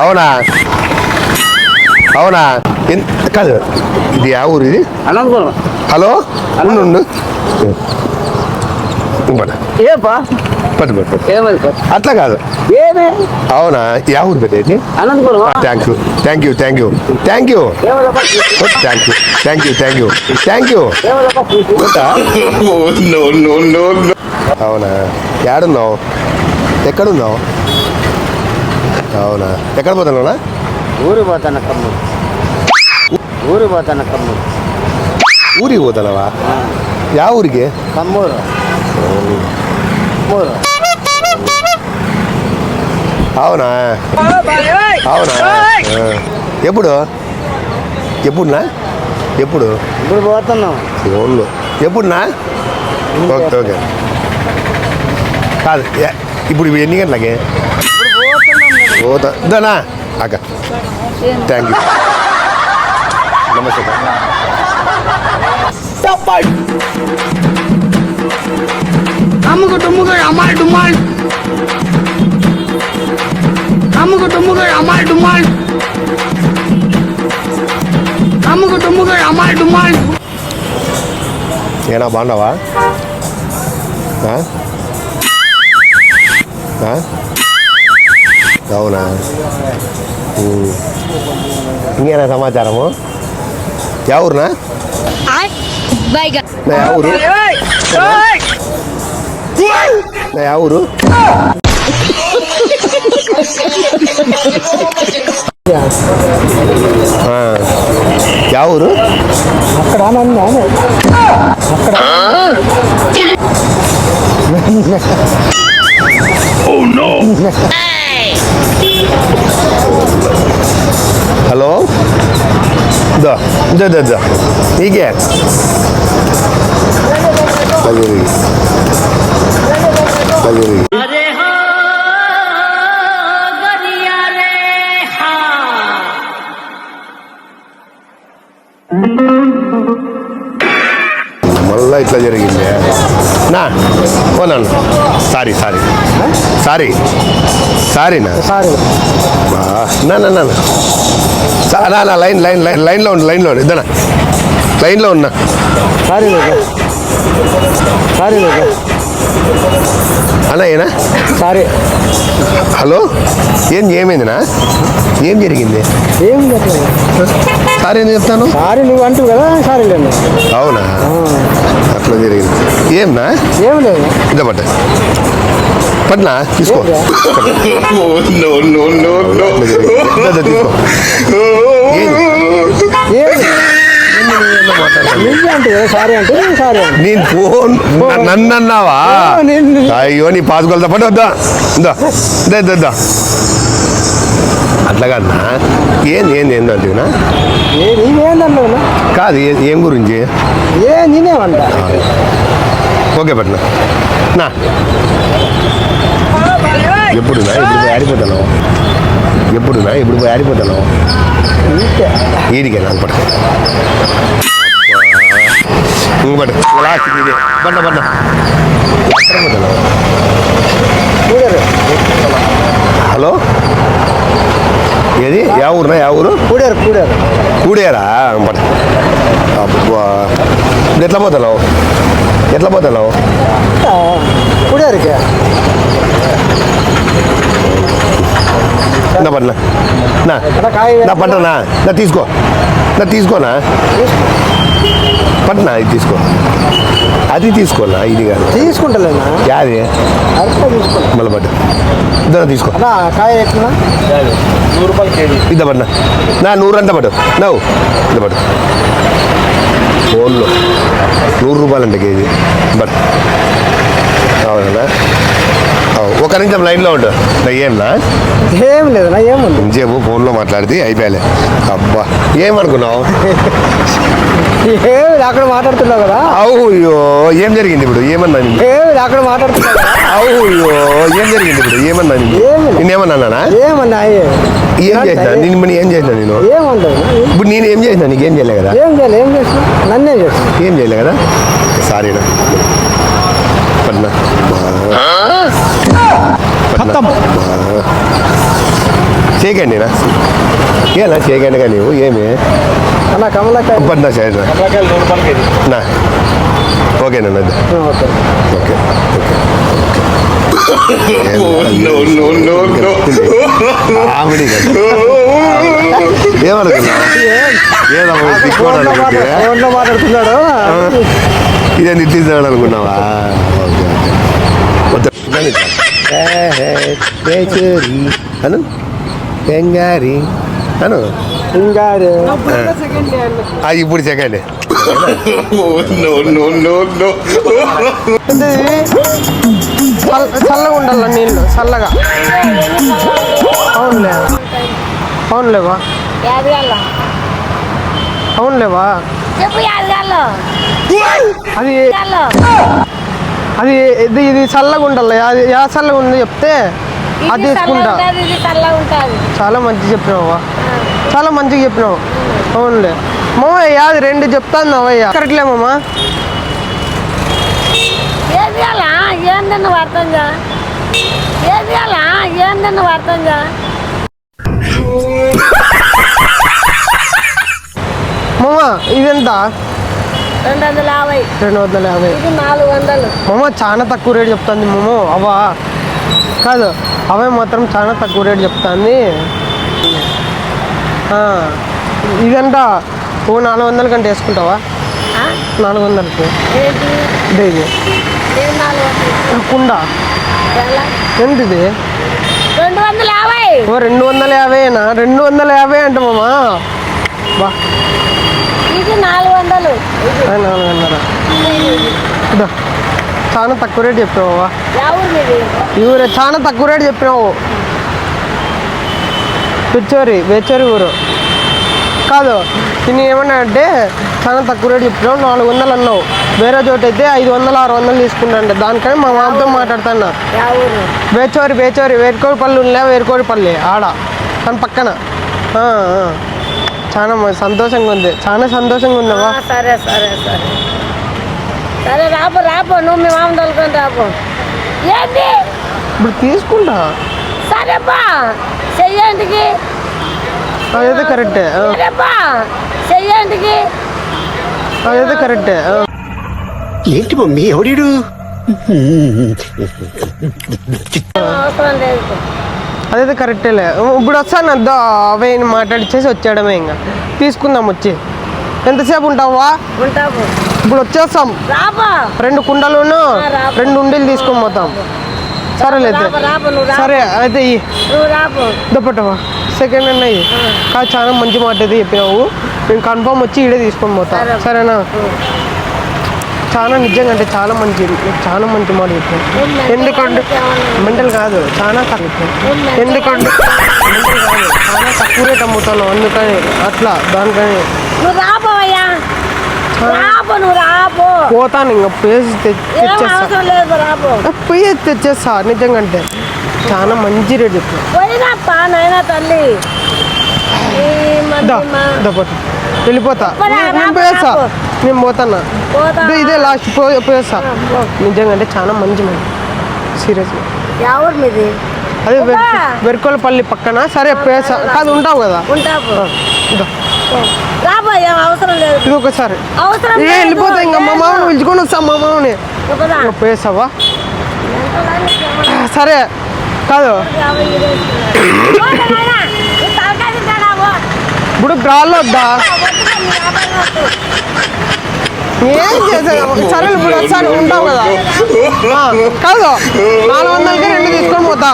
అవునా అవునా ఎన్- కాదు ఇది ఆ ఊరు ఇది అనంతపురం హలో ఉండు ఉండు పట్టు ఏపా పట్టు పట్టు అట్లా కాదు. అవునా? యా ఊరు Anantapuram. Thank you thank you thank you thank you thank you thank you thank you thank you అవునా? ఏడున్నావు ఎక్కడున్నావు? అవునా? ఎక్కడ పోతున్నావునా ఊరి పోతాన కమ్ముడు ఊరి పోతాన కమ్ముడు ఊరికి పోతున్నావా? యా ఊరికి? కమ్మూరు. కమ్మూరు. అవునా? అవునా. ఎప్పుడు? ఎప్పుడునా? ఎప్పుడు? ఇప్పుడు పోతున్నాం. ఫోన్లో. ఎప్పుడునా? Okay okay. కాదు ఇప్పుడు ఎన్ని గంటలకి? పోతా. దానా అక్క. థ్యాంక్ యూ నమస్తే అమ్ముకు టుమ్ముకు అమ్మాయి డుమ్మాల్ ఏనా బాగున్నావా? అవునా. ఇంకేనా సమాచారము? యా ఊరునా? Bye, నా యా ఊరు నా యా ఊరు ఆ. యా ఊరు అక్కడ హలో దా దా దా దా నీకే పదిహేను పదిహేను మళ్ళా ఇట్లా జరిగింది నా పోనాను సారీ సారీ సారీ సారీనా సారీ బా, నా నా నా నా. సా- నా నా లైన్ లైన్ లైన్ లైన్లో ఉండు లైన్లో ఉండు ఇద్దనా లైన్లో ఉన్నా సారీ లేదు సారీ లేదు అన్న ఏనా సారీ హలో ఏం ఏమైందినా ఏం జరిగింది ఏం చెప్పలేదు సారీ ఏం చెప్తాను సారీ నువ్వు అంటూ కదా సారీ లేదు అవునా అట్లా జరిగింది ఏంనా ఏం లేదు. ఇద పట్ట. పట్నా తీసుకో. నేను సారీ అంటే. నేను ఫోన్ నన్ను అన్నావా? అయ్యో నీ పాసుకొలతో పాటు వద్దా? ఇందా. ఇదా ఇద్దా, అట్లా కాదన్నా ఏంది ఏంది ఏంది అంటేనా ఏ నీవేందన్నావు కాదు ఏ- ఏం గురించి? ఏ నేనేమంట ఓకే పట్న నా. ఎప్పుడునా ఇప్పుడు పోయి ఆడిపోతాను ఎప్పుడునా ఇప్పుడు పోయి ఆడిపోతాను ఈడికే నాకు పట్టు లాస్ట్ ఇదే. ఎక్కడ పోతున్నావు కూడరు. హలో? ఏది? యా ఊరునా యా ఊరు? కూడరు కూడరు. కూడేరా? పట్టు ఎట్లా పోతున్నావు ఎట్లా పోతున్నావు కూడరుకి నా పట్ల. నా అక్కడ కాయ నా పట్టనా నా తీసుకో. నా తీసుకోనా పట్నా ఇది తీసుకో. అది తీసుకోనా ఇది కాదు. తీసుకుంటలేనా? యాది? మళ్ళీ పట్టు. ఇద్దరు తీసుకో. కాయ ఎట్లా నూరు రూపాయలు కేజీ. ఇద్ద పట్నా. నా నూరు అంతా పట్టు. నవ్వు. ఇద్ద పట్టు. ఫోన్లో. నూరు రూపాయలు అండి కేజీ. బట్ అవునా అవు. ఒక నిమిషం లైన్లో ఉండు. నా ఏంనా ఏం లేదన్నా ఏముంది ఇంతసేపు ఫోన్లో మాట్లాడితే అయిపోయాలి. అబ్బా ఏమనుకున్నావు ఏమి అక్కడ మాట్లాడుతున్నావు కదా? అయ్యో ఏం జరిగింది ఇప్పుడు? ఏమన్నా? ఏమి అక్కడ మాట్లాడుతున్నావు కదా? అయ్యో ఏం జరిగింది ఇప్పుడు? ఏమన్నా నిన్ను? ఏమి? నిన్నేమన్నానా? ఏమన్నా ఏం చేసినా? నిన్ను మరి ఏం చేసినా నేను? ఏముండదు ఇప్పుడు నేను ఏం చేసినా? నీకేం చేయలే కదా? ఏం చేయాలి ఏం చేసిన? నన్నే చేసిన. ఏం చేయలే కదా? సారీనా పట్నా మొత్తం చేయకండి నా. ఏనా చేయకండి కానీ నువ్వు ఏమి? అన్న కమలాకాయ పడినా సైడ్ నా. ఓకేనా అది ఓకే ఓకే. కామెడీ ఏమనుకున్నా ఏదమ్మా తిక్కోడు అనుకుంటే ఫోన్లో మాట్లాడుతున్నాడు. ఇదే నిట్టిస్తాడు అనుకున్నావా? Okay okay. అను? బెంగారి అను? ఇంకా ఆ, ఇప్పుడు సెకండ్ చల్లగా ఉండాలి నీళ్ళు? చల్లగా. అవునులే. అవునులేవా? అవునులేవా? అది అది ఇది ఇది చల్లగా ఉండాలి. అది యా చల్లగా ఉంది చెప్తే అది తీసుకుంటా. చాలా మంచిగా చెప్పినావా చాలా మంచిగా చెప్పినావు. అవునులే. మామయ్య అది రెండు చెప్తాను అవయ్య కరెక్ట్లే మామ? మామ ఇదెంత? రెండు వందల యాభై. రెండు వందల యాభై. ఇది నాలుగు వందలు మామ చాలా తక్కువ రేట్ చెప్తుంది మామ అవా కాదు అవే మాత్రం చాలా తక్కువ రేట్ చెప్తాంది. ఇదంట ఓ నాలుగు వందల కంటే వేసుకుంటావా? నాలుగు వందలకి వందలు కుండ? ఎంత ఇది రెండు వందల యాభై. ఓ రెండు వందల యాభైనా? రెండు వందల యాభై అంట మామా బా. ఇది నాలుగు వందలు. ఇది ఆ, నాలుగు వందల? ఇదో చాలా తక్కువ రేట్ ఎవరు మీది? ఊరే చాలా తక్కువ రేట్ చెప్పినావు బెచ్చోరి బెచ్చోరి ఊరు. కాదు నేను ఏమన్నా అంటే చాలా తక్కువ రేట్ చెప్పినావు నాలుగు వందలు అన్నావు. వేరే చోట అయితే ఐదు వందలు ఆరు వందలు తీసుకుంటా దానికని మా మామతో మాట్లాడుతున్నా. బేచోరి బేచోరి వేరుకోడిపల్లి ఉందా వేరుకోడిపల్లి ఆడ దాని పక్కన. చాలా సంతోషంగా ఉంది. చాలా సంతోషంగా ఉన్నావా? సరే సరే సరే. సరే రాపో రాపో. నువ్వు మీ మామ తోలుకొని రాపో. ఏంటి ఇప్పుడు తీసుకుంటా. సరేపా చెయ్యంటికి అదైతే కరెక్టే. సరేపా చెయ్యంటికి అదైతే కరెక్టే. ఏంటి మమ్మీ ఎవడీడు? అవసరం లేదు. అదైతే కరెక్టేలే ఇప్పుడు వస్తాను అద్దా అవే మాట్లాడిచ్చేసి వచ్చేయడమే ఇంకా తీసుకుందాం వచ్చి. ఎంతసేపు ఉంటావా. ఉంటాము ఇప్పుడు వచ్చేస్తాం. రెండు కుండలును. రెండు ఉండీలు తీసుకొని పోతాం. సరేలేదు సరే అయితే రాపో. దుప్పటవా సెకండ్ హ్యాండ్ అయ్యి కాదు చాలా మంచి మాట అయితే చెప్పినావు. నేను కన్ఫామ్ వచ్చి ఈడే తీసుకొని పోతా. సరే. సరేనా? చాలా నిజంగా అంటే చాలా మంచి చాలా మంచి మాట mental ఎందుకంటే మెంటల్ కాదు చాలా తక్కువ ఎందుకంటే మెంటల్ కాదు చాలా తక్కువ రేట్ అమ్ముతాను అందుకని అట్లా దానికని పోతాను ఇంకా పేసి ఏం తెచ్చేస్తా. పోయి తెచ్చేస్తా నిజంగా అంటే. చాలా మంచి రేట్ నాయనా తల్లి. వెళ్ళిపోతా. నేను- పోయేస్తా. రాపో. నేను పోతానా? పోతా. ఇదే లాస్ట్ పోయేస్తా. నిజంగా అంటే చాలా మంచి మంది. సీరియస్గా ఎవరు మీది? అదే వెర్- పోతా. వెర్కోలపల్లి పక్కన. సరే పోయేస్తా. కాదు ఉంటావు కదా? ఇదో. రాబో ఏం అవసరం లేదు. ఇది ఒకసారి. ఏ. వెళ్ళిపోతా ఇంకా. మా మామని పిలుచుకొని వస్తా మా మామని. పోయేస్తావా? ఏమన్నా సరే. కాదు. ఇప్పుడు గాల్లో వద్దా? ఏం చేసావు సరే ఇప్పుడు ఒకసారి ఉంటావు కదా. కాదు నాలుగు వందలకి రెండు తీసుకొని పోతా.